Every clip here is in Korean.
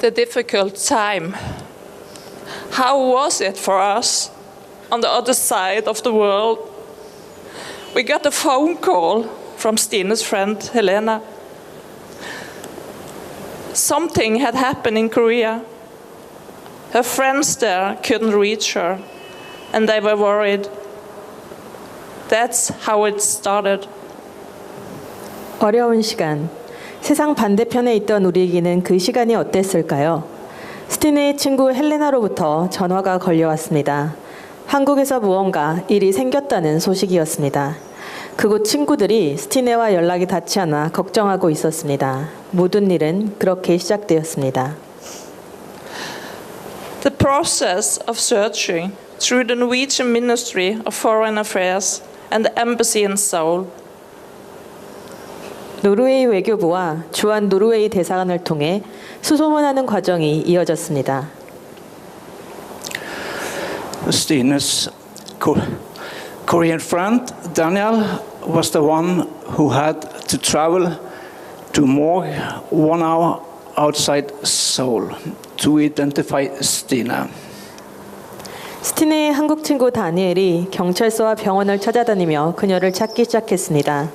the difficult time. How was it for us on the other side of the world? We got a phone call from Stine's friend Helena. Something had happened in Korea. Her friends there couldn't reach her, and they were worried. That's how it started. 어려운 시간. 세상 반대편에 있던 우리에게는 그 시간이 어땠을까요? 스티네의 친구 헬레나로부터 전화가 걸려왔습니다. 한국에서 무언가 일이 생겼다는 소식이었습니다. 그곳 친구들이 스티네와 연락이 닿지 않아 걱정하고 있었습니다. 모든 일은 그렇게 시작되었습니다. The process of searching through the Norwegian Ministry of Foreign Affairs and the embassy in Seoul 노르웨이 외교부와 주한 노르웨이 대사관을 통해 수소문하는 과정이 이어졌습니다. Stine's Ko- Korean friend Daniel was the one who had to travel to more one hour outside Seoul to identify Stina. 스티네의 한국 친구 다니엘이 경찰서와 병원을 찾아다니며 그녀를 찾기 시작했습니다.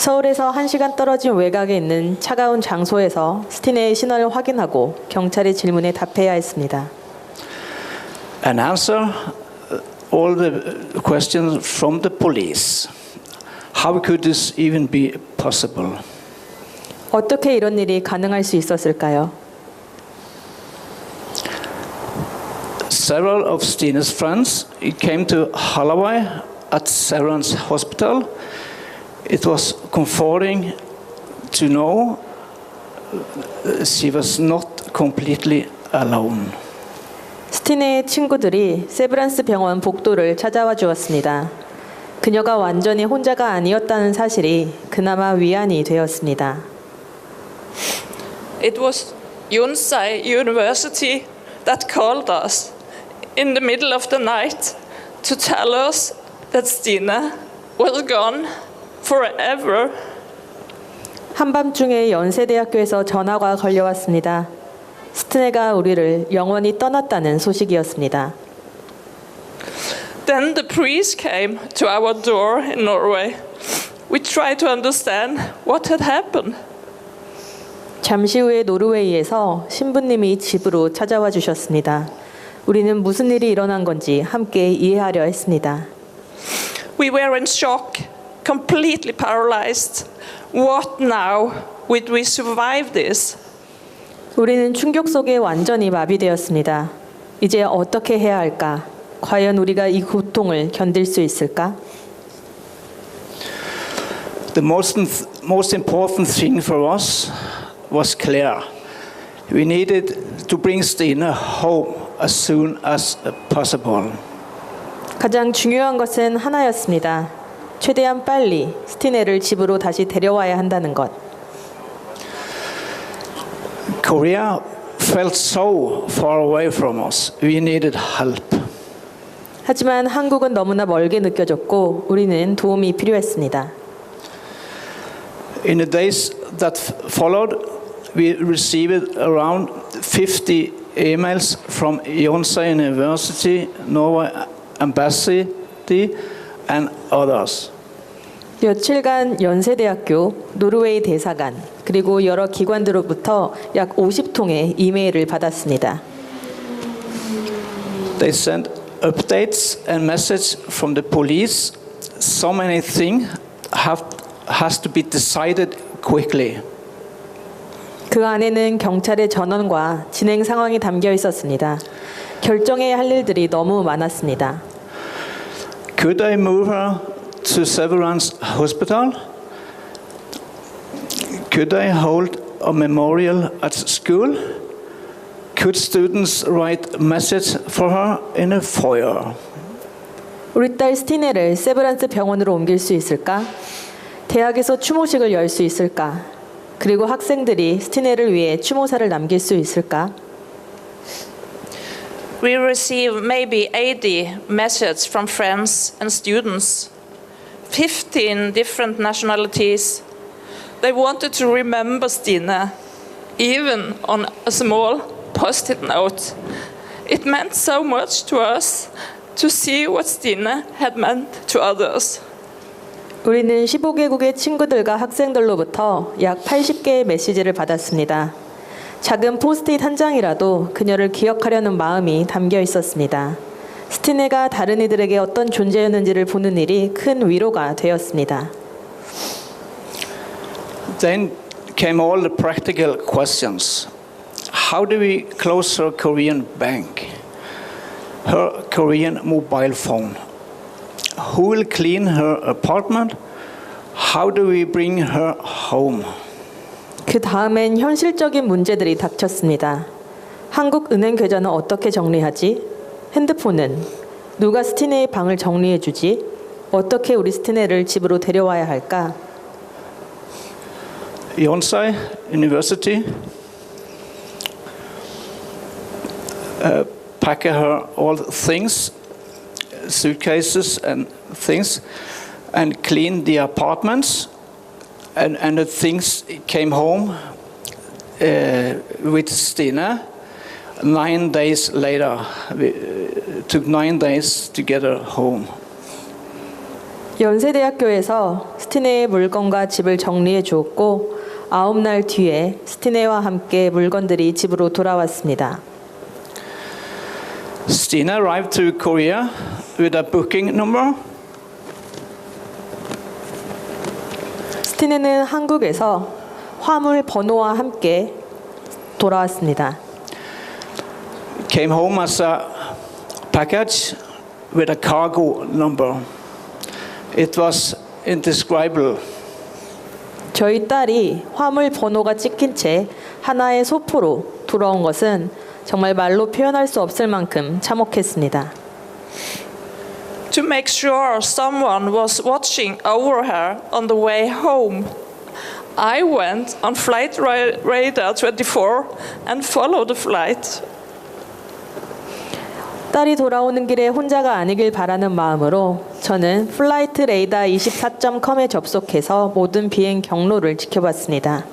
서울에서 1시간 떨어진 외곽에 있는 차가운 장소에서 스티네의 신원을 확인하고 경찰의 질문에 답해야 했습니다. and answer uh, all the questions from the police. How could this even be possible? 어떻게 이런 일이 가능할 수 있었을까요? Several of Stina's friends came to Holloway at Severance Hospital. It was comforting to know uh, she was not completely alone. 스티네의 친구들이 세브란스 병원 복도를 찾아와 주었습니다. 그녀가 완전히 혼자가 아니었다는 사실이 그나마 위안이 되었습니다. It was Yonsei University that called us in the middle of the night to tell us that Stina was gone forever. 한밤중에 연세대학교에서 전화가 걸려왔습니다. 스티네가 우리를 영원히 떠났다는 소식이었습니다. Then the priest came to our door in Norway. We tried to understand what had happened. 잠시 후에 노르웨이에서 신부님이 집으로 찾아와 주셨습니다. 우리는 무슨 일이 일어난 건지 함께 이해하려 했습니다. We were in shock, completely paralyzed. What now? Would we survive this? 우리는 충격 속에 완전히 마비되었습니다. 이제 어떻게 해야 할까? 과연 우리가 이 고통을 견딜 수 있을까? The most, most important thing for us was clear. We needed to bring Stina home as soon as possible. 가장 중요한 것은 하나였습니다. 최대한 빨리 스티네를 집으로 다시 데려와야 한다는 것. Korea felt so far away from us. We needed help. 하지만 한국은 너무나 멀게 느껴졌고 우리는 도움이 필요했습니다. In the days that followed, we received around 50 emails from Yonsei University, Norway Embassy, and others. 며칠간 연세대학교, 노르웨이 대사관, 그리고 여러 기관들로부터 약 50통의 이메일을 받았습니다. They sent updates and messages from the police. So many things have has to be decided quickly. 그 안에는 경찰의 전원과 진행 상황이 담겨 있었습니다. 결정해야 할 일들이 너무 많았습니다. Could I move her to Severance Hospital? Could I hold a memorial at school? Could students write message for her in a foyer? 우리 딸 스티네를 세브란스 병원으로 옮길 수 있을까? 대학에서 추모식을 열 수 있을까? 그리고 학생들이 스티네를 위해 추모사를 남길 수 있을까? We receive maybe 80 messages from friends and students, 15 different nationalities. They wanted to remember Stina, even on a small post it note. It meant so much to us to see what Stine had meant to others. 우리는 15개국의 친구들과 학생들로부터 약 80개의 메시지를 받았습니다. 작은 포스트잇 한 장이라도 그녀를 기억하려는 마음이 담겨 있었습니다. 스티네가 다른 이들에게 어떤 존재였는지를 보는 일이 큰 위로가 되었습니다. Then came all the practical questions. How do we close her Korean bank? Her Korean mobile phone? Who will clean her apartment? How do we bring her home? 그 다음엔 현실적인 문제들이 닥쳤습니다. 한국 은행 계좌는 어떻게 정리하지? 핸드폰은 누가 스티네의 방을 정리해 주지? 어떻게 우리 스티네를 집으로 데려와야 할까? University uh, pack her all things, suitcases and things, and clean the apartments. And, and the things came home uh, with Stina nine days later. We, uh, took nine days to get her home. 연세대학교에서 스티네의 물건과 집을 정리해 주었고 아홉 날 뒤에 스티네와 함께 물건들이 집으로 돌아왔습니다. Stina arrived to Korea with a booking number. 스티네는 한국에서 화물 번호와 함께 돌아왔습니다. came home as a package with a cargo number. It was indescribable. 저희 딸이 화물 번호가 찍힌 채 하나의 소포로 돌아온 것은 정말 말로 표현할 수 없을 만큼 참혹했습니다. To make sure someone was watching over her on the way home, I went on Flight Ra- Radar 24 and followed the flight. 딸이 돌아오는 길에 혼자가 아니길 바라는 마음으로 저는 플라이트 레이더 24.com에 접속해서 모든 비행 경로를 지켜봤습니다.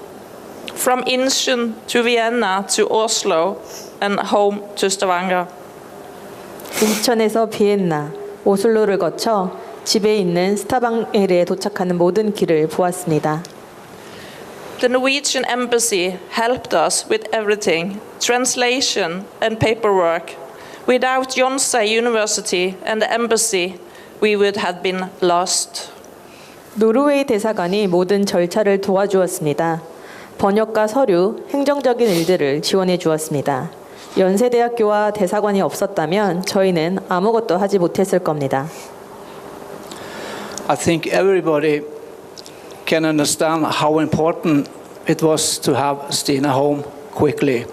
From Incheon to Vienna to Oslo and home to Stavanger. 인천에서 비엔나, 오슬로를 거쳐 집에 있는 스타방에르에 도착하는 모든 길을 보았습니다. The Norwegian embassy helped us with everything translation and paperwork. Without Yonsei University and the embassy, we would have been lost. 노르웨이 대사관이 모든 절차를 도와주었습니다. 번역과 서류, 행정적인 일들을 지원해 주었습니다. 연세대학교와 대사관이 없었다면 저희는 아무것도 하지 못했을 겁니다. I think everybody can understand how important it was to have Stina home quickly.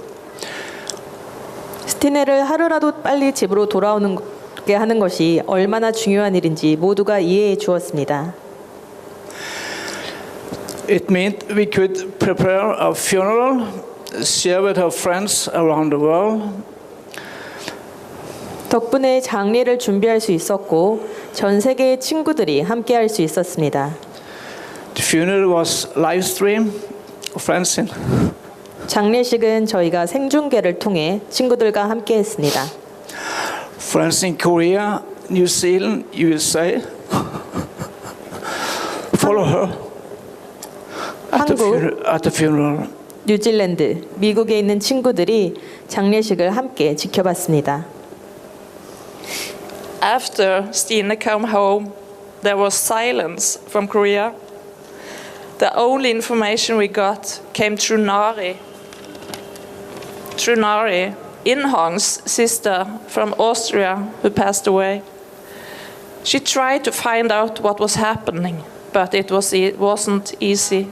스티네를 하루라도 빨리 집으로 돌아오는 게 하는 것이 얼마나 중요한 일인지 모두가 이해해 주었습니다. It meant we could prepare a funeral, share with her friends around the world, 덕분에 장례를 준비할 수 있었고 전 세계의 친구들이 함께 할 수 있었습니다. The funeral was live stream. Friends in 장례식은 저희가 생중계를 통해 친구들과 함께 했습니다. friends in Korea, New Zealand, USA. Follow her at the, funeral, at the funeral. 뉴질랜드, 미국에 있는 친구들이 장례식을 함께 지켜봤습니다. After Stine came home, there was silence from Korea. The only information we got came through Nari. Through Nari, Inhong's sister from Austria, who passed away. She tried to find out what was happening, but it, was, it wasn't easy.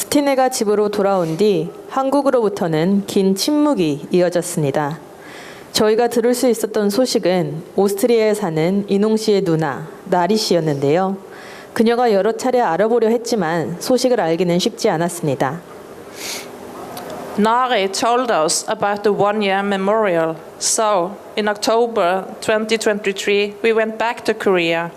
스티네가 집으로 돌아온 뒤 한국으로부터는 긴 침묵이 이어졌습니다. 저희가 들을 수 있었던 소식은 오스트리아에 사는 이농 씨의 누나 나리 씨였는데요. 그녀가 여러 차례 알아보려 했지만 소식을 알기는 쉽지 않았습니다. Nari told us about the one year memorial. So, in October 2023, we went back to Korea.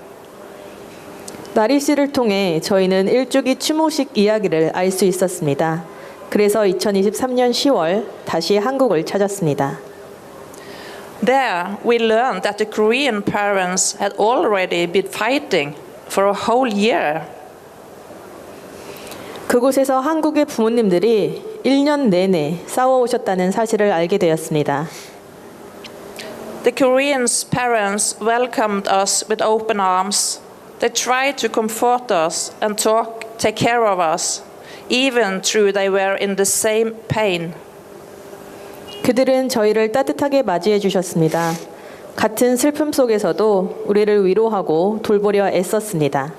나리 씨를 통해 저희는 일주기 추모식 이야기를 알 수 있었습니다. 그래서 2023년 10월 다시 한국을 찾았습니다. There, we learned that the Korean parents had already been fighting for a whole year. 그곳에서 한국의 부모님들이 1년 내내 싸워오셨다는 사실을 알게 되었습니다. The Koreans' parents welcomed us with open arms. They tried to comfort us and talk, take care of us, even though they were in the same pain. 그들은 저희를 따뜻하게 맞이해 주셨습니다. 같은 슬픔 속에서도 우리를 위로하고 돌보려 애썼습니다.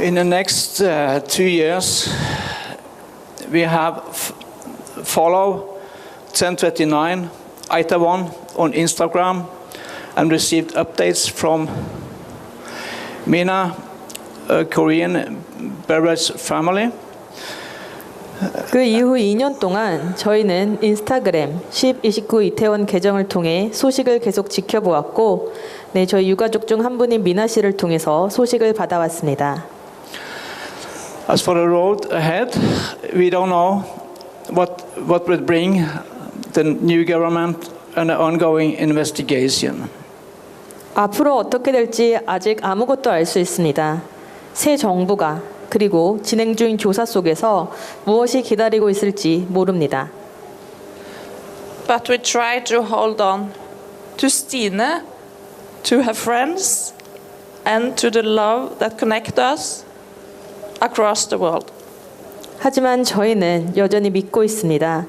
In the next uh, two years, we have follow 1029 Itaewon on Instagram and received updates from Mina, a Korean beverage family. 그 이후 2년 동안 저희는 인스타그램 1029 이태원 계정을 통해 소식을 계속 지켜보았고, 네, 저희 유가족 중 한 분인 미나 씨를 통해서 소식을 받아왔습니다. As for the road ahead, we don't know what, what will bring the new government and the ongoing investigation. 앞으로 어떻게 될지 아직 아무것도 알 수 있습니다. 새 정부가 그리고 진행 중인 조사 속에서 무엇이 기다리고 있을지 모릅니다. But we try to hold on to Stine, to her friends, and to the love that connects us across the world. 하지만 저희는 여전히 믿고 있습니다.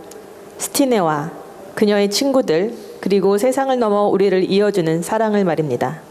스티네와 그녀의 친구들 그리고 세상을 넘어 우리를 이어주는 사랑을 말입니다.